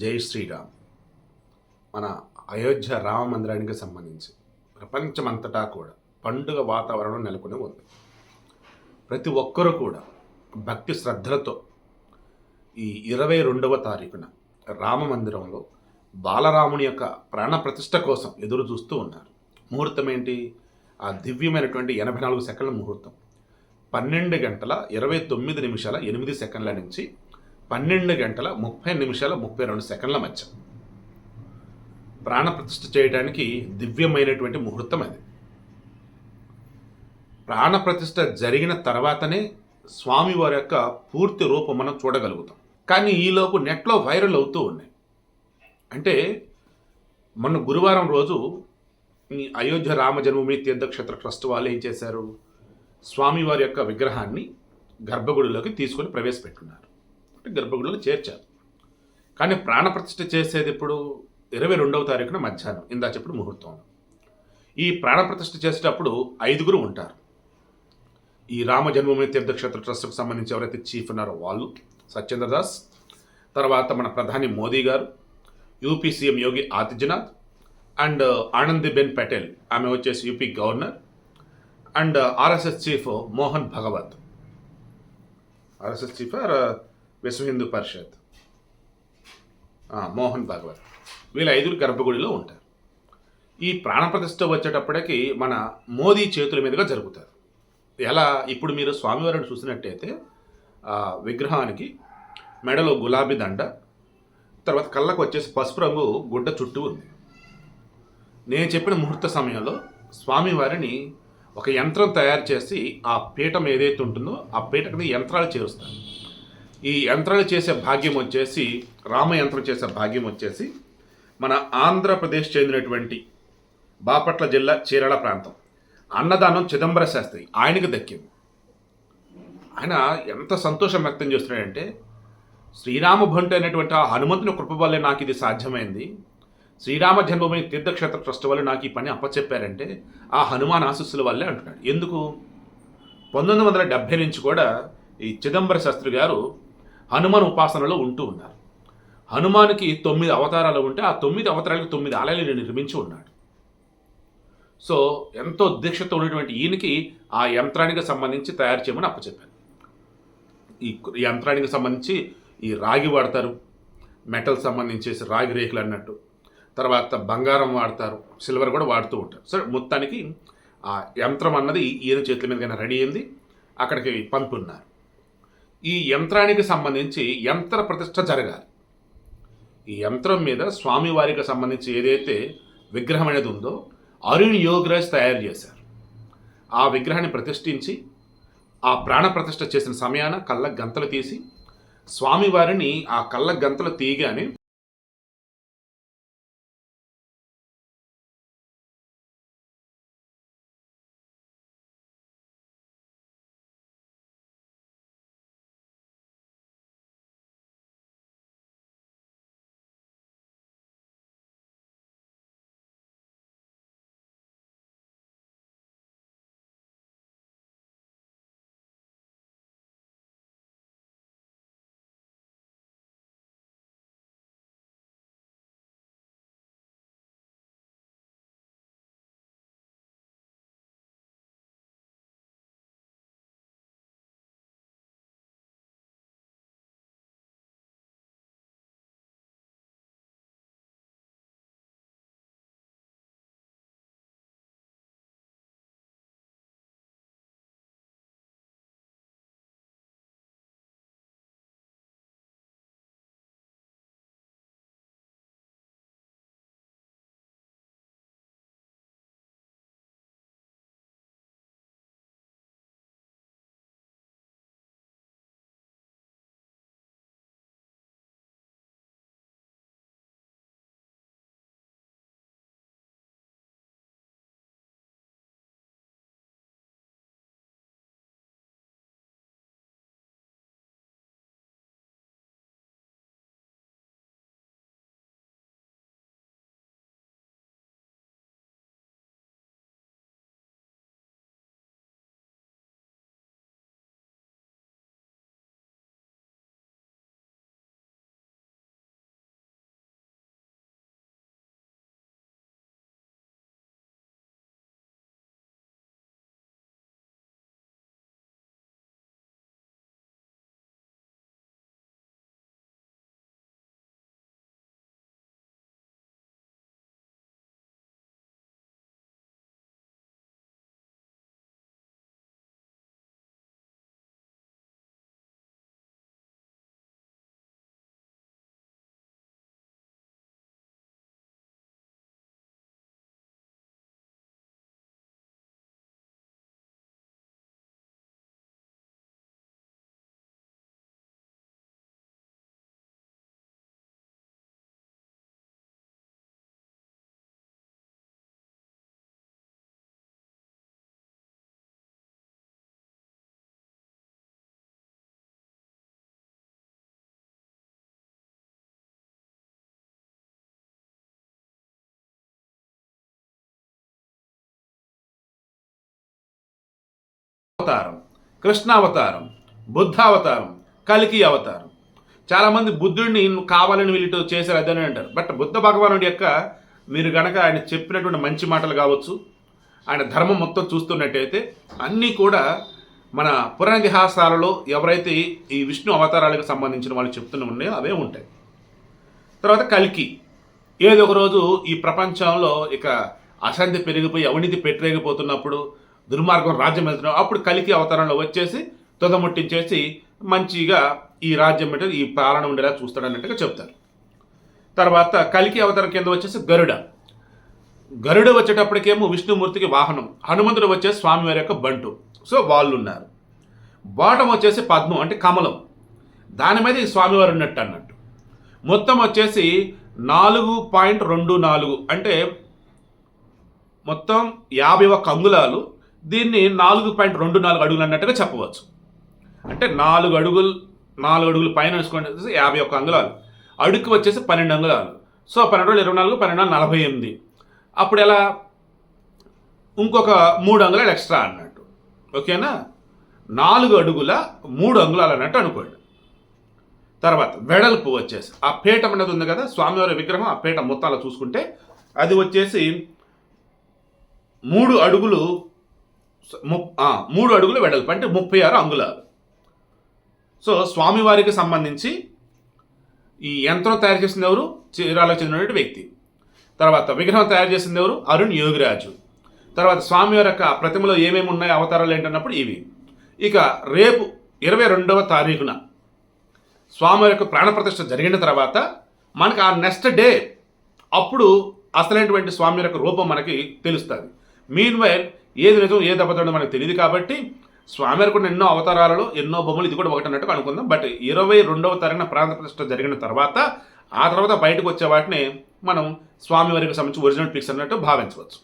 జై శ్రీరామ్. మన అయోధ్య రామ మందిరానికి సంబంధించి ప్రపంచమంతటా కూడా పండుగ వాతావరణం నెలకొని ఉంది. ప్రతి ఒక్కరూ కూడా భక్తి శ్రద్ధలతో ఈ ఇరవై రెండవ తారీఖున రామ మందిరంలో బాలరాముని యొక్క ప్రాణ ప్రతిష్ఠ కోసం ఎదురు చూస్తూ ఉన్నారు. ముహూర్తం ఏంటి? ఆ దివ్యమైనటువంటి ఎనభై నాలుగు సెకండ్ల ముహూర్తం. పన్నెండు గంటల ఇరవై తొమ్మిది నిమిషాల ఎనిమిది సెకండ్ల నుంచి పన్నెండు గంటల ముప్పై నిమిషాల ముప్పై రెండు సెకండ్ల మధ్య. ప్రాణప్రతిష్ఠ చేయడానికి దివ్యమైనటువంటి ముహూర్తం అది. ప్రాణప్రతిష్ఠ జరిగిన తర్వాతనే స్వామివారి యొక్క పూర్తి రూపం మనం చూడగలుగుతాం. కానీ ఈలోపు నెట్లో వైరల్ అవుతూ ఉన్నాయి. అంటే మొన్న గురువారం రోజు ఈ అయోధ్య రామ జన్మభూమి తీర్థక్షేత్ర ట్రస్ట్ వాళ్ళు ఏం చేశారు? స్వామివారి యొక్క విగ్రహాన్ని గర్భగుడిలోకి తీసుకొని ప్రవేశపెట్టున్నారు. అంటే గర్భగుడిలో చేర్చారు. కానీ ప్రాణప్రతిష్ఠ చేసేది ఇప్పుడు ఇరవై రెండవ తారీఖున మధ్యాహ్నం ఇందా చెప్పుడు ముహూర్తం. ఈ ప్రాణప్రతిష్ఠ చేసేటప్పుడు ఐదుగురు ఉంటారు. ఈ రామ జన్మభూమి తీర్థక్షేత్ర ట్రస్ట్కు సంబంధించి ఎవరైతే చీఫ్ ఉన్నారో వాళ్ళు సత్యేంద్ర దాస్ తర్వాత మన ప్రధాని మోదీ గారు UP CM Yogi Adityanath and Anandiben Patel ఆమె వచ్చేసి UP governor and RSS chief Mohan Bhagwat. RSS chief or Vishwa Hindu Parishad Mohan Bhagwat. వీళ్ళ ఐదుగురు గర్భగుడిలో ఉంటారు. ఈ ప్రాణప్రతిష్ఠ వచ్చేటప్పటికి మన మోదీ చేతుల మీదుగా జరుగుతారు. ఎలా ఇప్పుడు మీరు స్వామివారిని చూసినట్టయితే విగ్రహానికి మెడలో గులాబీ దండ తర్వాత కళ్ళకు వచ్చేసి పసుపు రంగు గుడ్డ చుట్టూ ఉంది. నేను చెప్పిన ముహూర్త సమయంలో స్వామివారిని ఒక యంత్రం తయారు చేసి ఆ పీఠం ఏదైతే ఉంటుందో ఆ పీఠకని యంత్రాలు చేరుస్తారు ఈ యంత్రాలు చేసే భాగ్యం వచ్చేసి రామ యంత్రం చేసే భాగ్యం వచ్చేసి మన ఆంధ్రప్రదేశ్ చెందినటువంటి బాపట్ల జిల్లా చీరాల ప్రాంతం. అన్నదానం చిదంబర శాస్త్రి ఆయనకు దక్కింది. ఆయన ఎంత సంతోషం వ్యక్తం చేస్తున్నాడంటే శ్రీరామ భంటు అనేటువంటి ఆ హనుమంతుని కృప వల్లే నాకు ఇది సాధ్యమైంది. శ్రీరామ జన్మభూమి తీర్థక్షేత్ర ట్రస్ట్ వల్ల నాకు ఈ పని అప్పచెప్పారంటే ఆ హనుమాన్ ఆశస్సుల వల్లే అంటున్నాడు. ఎందుకు? పంతొమ్మిది వందల డెబ్భై నుంచి కూడా ఈ చిదంబర శాస్త్రి గారు హనుమాన్ ఉపాసనలో ఉంటూ ఉన్నారు. హనుమానికి తొమ్మిది అవతారాలు ఉంటే ఆ తొమ్మిది అవతారాలకు తొమ్మిది ఆలయాలు నిర్మించి ఉన్నాడు. సో ఎంతో దీక్షతో ఉన్నటువంటి ఈయనకి ఆ యంత్రానికి సంబంధించి తయారు చేయమని అప్పచెప్పాను ఈ యంత్రానికి సంబంధించి ఈ రాగి వాడతారు. మెటల్ సంబంధించేసి రాగి రేకులు అన్నట్టు. తర్వాత బంగారం వాడతారు. సిల్వర్ కూడా వాడుతూ ఉంటారు. సరే మొత్తానికి ఆ యంత్రం అన్నది ఈయన చేతుల మీదకైనా రెడీ అయింది. అక్కడికి పంపున్నారు. ఈ యంత్రానికి సంబంధించి యంత్ర ప్రతిష్ట జరగాలి. ఈ యంత్రం మీద స్వామివారికి సంబంధించి ఏదైతే విగ్రహం అనేది ఉందో అరుణ్ యోగరాజ్ తయారు చేశారు. ఆ విగ్రహాన్ని ప్రతిష్ఠించి ఆ ప్రాణ ప్రతిష్ఠ చేసిన సమయాన కళ్ళ గంతలు తీసి స్వామివారిని ఆ కళ్ళ గంతలు తీయగానే అవతారం కృష్ణావతారం బుద్ధావతారం కలికి అవతారం. చాలామంది బుద్ధుడిని కావాలని వీళ్ళు చేశారు అదని అంటారు. బట్ బుద్ధ భగవానుడి యొక్క మీరు గనక ఆయన చెప్పినటువంటి మంచి మాటలు కావచ్చు ఆయన ధర్మం మొత్తం చూస్తున్నట్టయితే అన్నీ కూడా మన పురాణితిహాసాలలో ఎవరైతే ఈ విష్ణు అవతారాలకు సంబంధించిన వాళ్ళు చెప్తున్న ఉన్నాయో అవే ఉంటాయి. తర్వాత కల్కి. ఏదో ఒక రోజు ఈ ప్రపంచంలో ఇక అశాంతి పెరిగిపోయి అవినీతి పెట్టరేగిపోతున్నప్పుడు దుర్మార్గం రాజ్యం వెళ్తున్నాం అప్పుడు కలికి అవతారంలో వచ్చేసి తుదముట్టించేసి మంచిగా ఈ రాజ్యం అంటే ఈ పాలన ఉండేలా చూస్తాడన్నట్టుగా చెప్తారు. తర్వాత కలికి అవతారం కింద వచ్చేసి గరుడ. గరుడ వచ్చేటప్పటికేమో విష్ణుమూర్తికి వాహనం. హనుమంతుడు వచ్చేసి స్వామివారి యొక్క బంటు. సో వాళ్ళు ఉన్నారు బాటం వచ్చేసి పద్మం అంటే కమలం. దాని మీద ఈ స్వామివారు ఉన్నట్టు అన్నట్టు. మొత్తం వచ్చేసి నాలుగు పాయింట్ రెండు నాలుగు అంటే మొత్తం యాభై ఒక్క అంగుళాలు దీన్ని నాలుగు పాయింట్ రెండు నాలుగు అడుగులు అన్నట్టుగా చెప్పవచ్చు. అంటే నాలుగు అడుగులు నాలుగు అడుగులు పైన వేసుకోండి యాభై ఒక్క అంగుళాలు. అడుగు వచ్చేసి పన్నెండు అంగుళాలు. సో పన్నెండు రోజులు ఇరవై నాలుగు పన్నెండు వందల నలభై ఎనిమిది. అప్పుడు ఎలా? ఇంకొక మూడు అంగుళాలు ఎక్స్ట్రా అన్నట్టు. ఓకేనా? నాలుగు అడుగుల మూడు అంగుళాలు అన్నట్టు అనుకోండి. తర్వాత వెడల్పు వచ్చేసి ఆ పీఠం అనేది ఉంది కదా స్వామివారి విగ్రహం ఆ పీఠం మొత్తాలు చూసుకుంటే అది వచ్చేసి మూడు అడుగులు మూడు అడుగులు వెడల్పు అంటే ముప్పై ఆరు అంగుళాలు. సో స్వామివారికి సంబంధించి ఈ యంత్రం తయారు చేసింది ఎవరు? చీరాలకు చెందినటువంటి వ్యక్తి. తర్వాత విగ్రహం తయారు చేసింది ఎవరు? అరుణ్ యోగిరాజు. తర్వాత స్వామివారి యొక్క ప్రతిమలో ఏమేమి ఉన్నాయి అవతారాలు ఏంటన్నప్పుడు ఇవి. ఇక రేపు ఇరవై రెండవ తారీఖున స్వామి యొక్క ప్రాణప్రతిష్ఠ జరిగిన తర్వాత మనకు ఆ నెక్స్ట్ డే అప్పుడు అసలైనటువంటి స్వామి యొక్క రూపం మనకి తెలుస్తుంది. మీన్ వైల్ ఏది నిజం ఏది అబద్ధం మనకు తెలియదు కాబట్టి స్వామి కూడా ఎన్నో అవతారాలలో ఎన్నో బొమ్మలు ఇది కూడా ఒకటి అన్నట్టు అనుకుందాం. బట్ ఇరవై రెండవ తారీఖున ప్రాంత ప్రతిష్ట జరిగిన తర్వాత ఆ తర్వాత బయటకు వచ్చే వాటిని మనం స్వామి వారికి సంబంధించి ఒరిజినల్ పిక్స్ అన్నట్టు భావించవచ్చు.